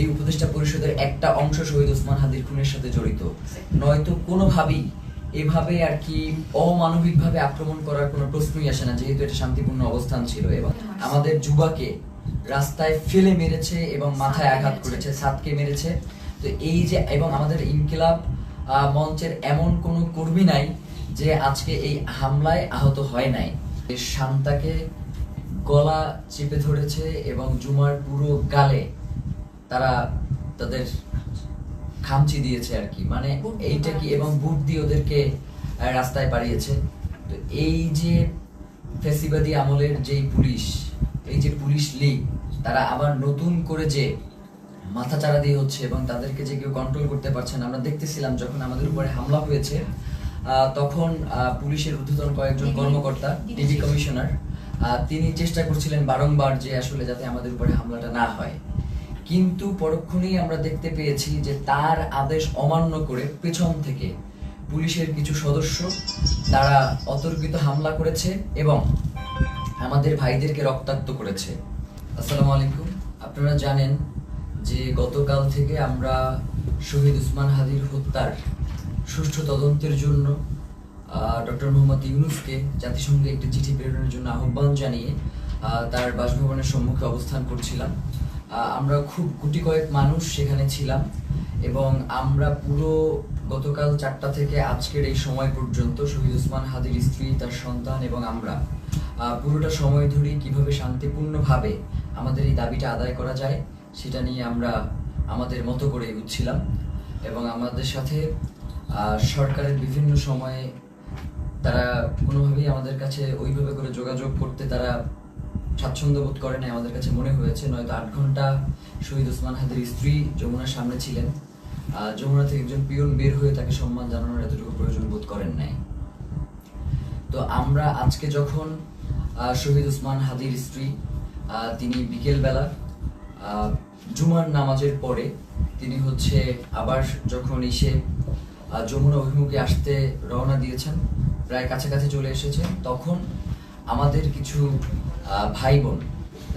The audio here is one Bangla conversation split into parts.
এই উপদেষ্টা পরিষদের একটা অংশ শহীদ ওসমান হাদির খুনের সাথে জড়িত। নয়তো কোনোভাবেই এভাবে আর কি অমানবিকভাবে আক্রমণ করার কোনো প্রশ্নই আসে না যেহেতু এটা শান্তিপূর্ণ অবস্থান ছিল এবং আমাদের যুবাকে রাস্তায় ফেলে মেরেছে এবং মাথায় আঘাত করেছে সাতকে মেরেছে। তো এই যে এবং আমাদের ইনকিলাব মঞ্চের এমন কোনো কর্মী নাই যে আজকে এই হামলায় আহত হয় নাই। শান্তাকে গলা চেপে ধরেছে এবং জুমার পুরো গালে তারা তাদের খামচি দিয়েছে আর কি। মানে এইটা কি এবং বুট দিয়ে ওদেরকে রাস্তায় পাঠিয়েছে তো এই যে ফেসিবাদী আমলের যেই পুলিশ এই যে পুলিশ লীগ তারা আবার নতুন করে যে মাথা চারা দিয়ে হচ্ছে এবং তাদেরকে যে কেউ কন্ট্রোল করতে পারছে না আমরা দেখতেছিলাম যখন আমাদের উপরে হামলা হয়েছে আহ, তখন আহ, পুলিশের ঊর্ধ্বতন কয়েকজন কর্মকর্তা ডিবি কমিশনার আহ, তিনি চেষ্টা করছিলেন বারংবার যে আসলে যাতে আমাদের উপরে হামলাটা না হয়। কিন্তু পরক্ষণেই আমরা দেখতে পেয়েছি যে তার আদেশ অমান্য করে পেছন থেকে পুলিশের কিছু সদস্য তারা অতর্কিত হামলা করেছে এবং আমাদের ভাইদেরকে রক্তাক্ত করেছে। আসসালামু আলাইকুম। আপনারা জানেন যে গতকাল থেকে আমরা শহীদ উসমান হাদির হত্যার সুষ্ঠু তদন্তের জন্য ডক্টর মোহাম্মদ ইউনুসকে জাতিসংঘে একটি চিঠি প্রেরণের জন্য আহ্বান জানিয়ে তার বাসভবনের সম্মুখে অবস্থান করছিলাম। আমরা খুব গুটি কয়েক মানুষ সেখানে ছিলাম এবং আমরা পুরো গতকাল চারটা থেকে আজকের এই সময় পর্যন্ত শহীদ উসমান হাদির স্ত্রী, তার সন্তান এবং আমরা পুরোটা সময় ধরে কীভাবে শান্তিপূর্ণভাবে আমাদের এই দাবিটা আদায় করা যায় সেটা নিয়ে আমরা আমাদের মতো করে এগুচ্ছিলাম এবং আমাদের সাথে সরকারের বিভিন্ন সময়ে তারা কোনোভাবেই আমাদের কাছে ওইভাবে করে যোগাযোগ করতে তারা স্বাচ্ছন্দ্য বোধ করে নাই, আমাদের কাছে মনে হয়েছে। নয়তো আট ঘণ্টা শহীদ ওসমান হাদির স্ত্রী যমুনার সামনে ছিলেন। যমুনা থেকে একজন পিয়ন বের হয়ে তাকে সম্মান জানানোর এতটুকু প্রয়োজন বোধ করেন নাই। তো আমরা আজকে যখন শহীদ উসমান হাদির স্ত্রী তিনি বিকেলবেলা জুমার নামাজের পরে তিনি হচ্ছে আবার যখন এসে যমুনা অভিমুখে আসতে রওনা দিয়েছেন, প্রায় কাছাকাছি চলে এসেছে তখন আমাদের কিছু ভাই বোন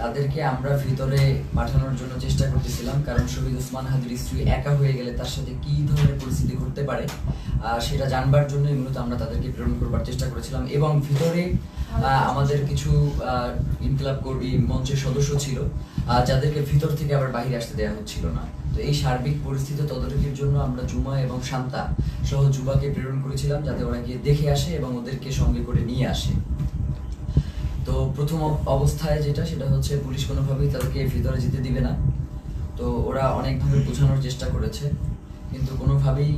তাদেরকে আমরা ভিতরে পাঠানোর জন্য চেষ্টা করতেছিলাম, কারণ শহীদ উসমান হাজির স্ত্রী একা হয়ে গেলে তার সাথে কি ধরনের পরিস্থিতি ঘটতে পারে সেটা জানবার জন্য মূলত আমরা তাদেরকে প্রেরণ করবার চেষ্টা করেছিলাম এবং ভিতরে আমাদের কিছু ইনকিলাব কর্মী মঞ্চের সদস্য ছিল যাদেরকে ভিতর থেকে আবার বাইরে আসতে দেওয়া হচ্ছিল না। তো এই সার্বিক পরিস্থিতি তদারকির জন্য আমরা জুমা এবং শান্তা সহ যুবাকে প্রেরণ করেছিলাম, যাতে ওরা গিয়ে দেখে আসে এবং ওদেরকে সঙ্গে করে নিয়ে আসে। প্রথম অবস্থায় যেটা সেটা হচ্ছে পুলিশ কোনোভাবেই তাদেরকে ভিতরে যেতে দিবে না। তো ওরা অনেকভাবে বোঝানোর চেষ্টা করেছে কিন্তু কোনোভাবেই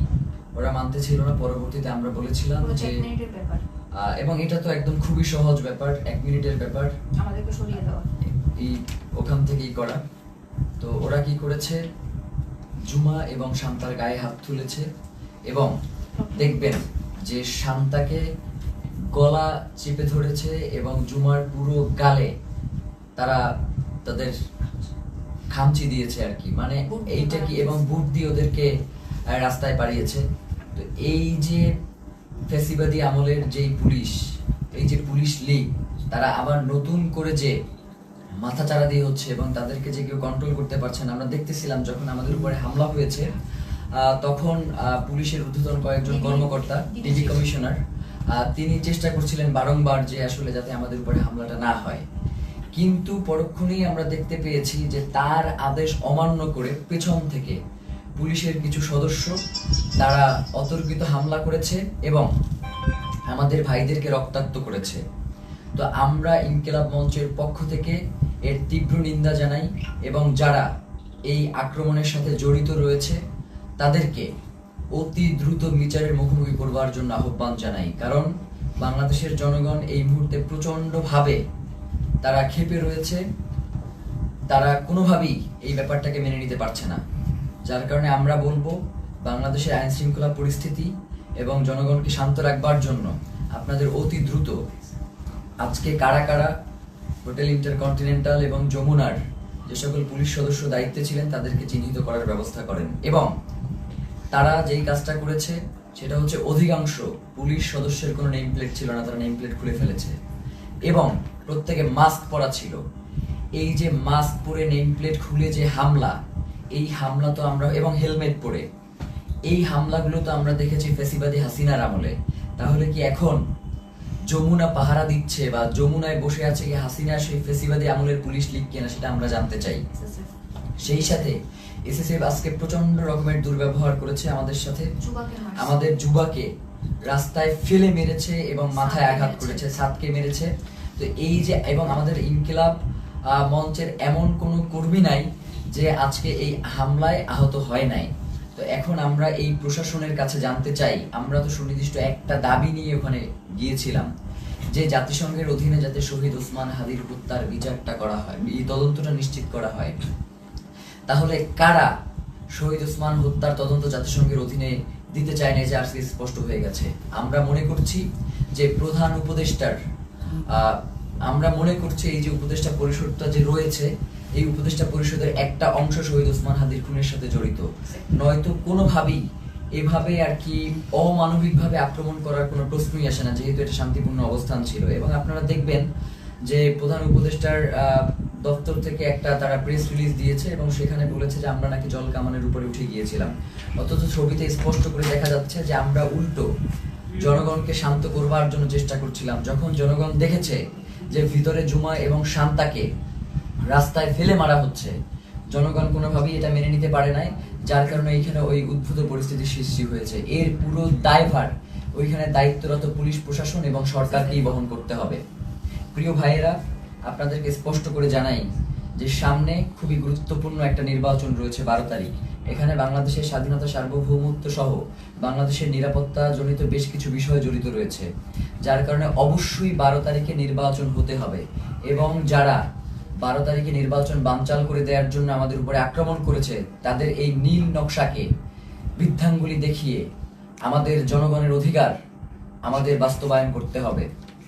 ওরা মানতে ছিল না। পরবর্তীতে আমরা বলেছিলাম যে এবং এটা তো একদম খুবই সহজ ব্যাপার এক মিনিটের ব্যাপার। আমাদেরকে সরিয়ে দেওয়া। এই ওখান থেকেই করা। তো ওরা কি করেছে? জুমা এবং শান্তার গায়ে হাত তুলেছে। এবং দেখবেন যে শান্তাকে গলা চেপে ধরেছে এবং জুমার পুরো গালে তারা তাদের খামচি দিয়েছে আর কি। মানে এইটা কি এবং বুট দিয়ে ওদেরকে রাস্তায় পাঠিয়েছে তো এই যে ফেসিবাদী আমলের যেই পুলিশ এই যে পুলিশ লীগ তারা আবার নতুন করে যে মাথা চারা দিয়ে হচ্ছে এবং তাদেরকে যে কেউ কন্ট্রোল করতে পারছে না আমরা দেখতেছিলাম যখন আমাদের উপরে হামলা হয়েছে আহ, তখন আহ, পুলিশের ঊর্ধ্বতন কয়েকজন কর্মকর্তা ডিবি কমিশনার তিনি চেষ্টা করছিলেন বারংবার যে আসলে যাতে আমাদের উপরে হামলাটা না হয়। কিন্তু পরক্ষণেই আমরা দেখতে পেয়েছি যে তার আদেশ অমান্য করে পেছন থেকে পুলিশের কিছু সদস্য তারা অতর্কিত হামলা করেছে এবং আমাদের ভাইদেরকে রক্তাক্ত করেছে। তো আমরা ইনকিলাব মঞ্চের পক্ষ থেকে এর তীব্র নিন্দা জানাই এবং যারা এই আক্রমণের সাথে জড়িত রয়েছে, তাদেরকে অতি দ্রুত বিচারের মুখোমুখি করবার জন্য আহ্বান জানাই। কারণ বাংলাদেশের জনগণ এই মুহূর্তে প্রচণ্ডভাবে তারা ক্ষেপে রয়েছে। তারা কোনোভাবেই এই ব্যাপারটাকে মেনে নিতে পারছে না। যার কারণে আমরা বলব, বাংলাদেশের আইন শৃঙ্খলা পরিস্থিতি এবং জনগণকে শান্ত রাখবার জন্য আপনাদের অতি দ্রুত আজকে কারা কারা হোটেল ইন্টারকন্টিনেন্টাল এবং যমুনার যে সকল পুলিশ সদস্য দায়িত্বে ছিলেন, তাদেরকে চিহ্নিত করার ব্যবস্থা করেন এবং তারা যেই কাজটা করেছে সেটা হচ্ছে অধিকাংশ পুলিশ সদস্যের কোনো নেম প্লেট ছিল না তারা নেম প্লেট খুলে ফেলেছে। এবং প্রত্যেকে মাস্ক পরা ছিল। এই যে মাস্ক পরে নেম প্লেট খুলে যে হামলা এই হামলা তো আমরা এবং হেলমেট পরে এই হামলাগুলো তো আমরা দেখেছি ফেসিবাদী হাসিনার আমলে। তাহলে কি এখন যমুনা পাহারা দিচ্ছে বা যমুনায় বসে আছে কি হাসিনা সেই ফেসিবাদী আমলের পুলিশ লিগ কিনা সেটা আমরা জানতে চাই? সেই সাথে এসএসএফ আজকে প্রচণ্ড রকমের দুর্ব্যবহার করেছে আমাদের সাথে। আমাদের যুবাকে রাস্তায় ফেলে মেরেছে এবং মাথায় আঘাত করেছে ছাদকে মেরেছে। তো এই যে এবং আমাদের ইনকিলাব মঞ্চের এমন কোনো কর্মী নাই যে আজকে এই হামলায় আহত হয় নাই। তো এখন আমরা এই প্রশাসনের কাছে জানতে চাই আমরা তো সুনির্দিষ্ট একটা দাবি নিয়ে ওখানে গিয়েছিলাম যে জাতিসংঘের অধীনে যাতে শহীদ ওসমান হাদির হত্যার বিচারটা করা হয় এই তদন্তটা নিশ্চিত করা হয়। তাহলে কারা শহীদ ওসমান হত্যার তদন্ত জাতিসংঘের অধীনে দিতে চায় না যে আজকে স্পষ্ট হয়ে গেছে? আমরা মনে করছি যে প্রধান উপদেষ্টার আমরা মনে করছি এই যে উপদেষ্টা পরিষদটা যে রয়েছে, এই উপদেষ্টা পরিষদের একটা অংশ শহীদ ওসমান হাদির খুনের সাথে জড়িত। নয়তো কোনোভাবেই এভাবে আর কি অমানবিকভাবে আক্রমণ করার কোনো প্রশ্নই আসে না, যেহেতু এটা শান্তিপূর্ণ অবস্থান ছিল। এবং আপনারা দেখবেন যে প্রধান উপদেষ্টার দপ্তর থেকে একটা তারা প্রেস রিলিজ দিয়েছে এবং সেখানে বলেছে যে আমরা নাকি জল কামানের উপরে উঠে গিয়েছিলাম। অথচ ছবিতে স্পষ্ট করে দেখা যাচ্ছে যে আমরা উল্টো জনগণকে শান্ত করবার জন্য চেষ্টা করছিলাম। যখন জনগণ দেখেছে যে ভিতরে জুমা এবং শান্তাকে রাস্তায় ফেলে মারা হচ্ছে, জনগণ কোনোভাবেই এটা মেনে নিতে পারে নাই, যার কারণে এইখানে ওই উদ্ভূত পরিস্থিতির সৃষ্টি হয়েছে। এর পুরো দায়ভার ওইখানে দায়িত্বরত পুলিশ, প্রশাসন এবং সরকারকেই বহন করতে হবে। প্রিয় ভাইয়েরা আপনাদেরকে স্পষ্ট করে জানাই যে সামনে খুবই গুরুত্বপূর্ণ একটা নির্বাচন রয়েছে বারো তারিখ। এখানে বাংলাদেশের স্বাধীনতা সার্বভৌমত্ব সহ বাংলাদেশের নিরাপত্তা জনিত বেশ কিছু বিষয় জড়িত রয়েছে, যার কারণে অবশ্যই বারো তারিখে নির্বাচন হতে হবে এবং যারা বারো তারিখে নির্বাচন বানচাল করে দেওয়ার জন্য আমাদের উপরে আক্রমণ করেছে, তাদের এই নীল নকশাকে বৃদ্ধাঙ্গুলি দেখিয়ে আমাদের জনগণের অধিকার আমাদের বাস্তবায়ন করতে হবে।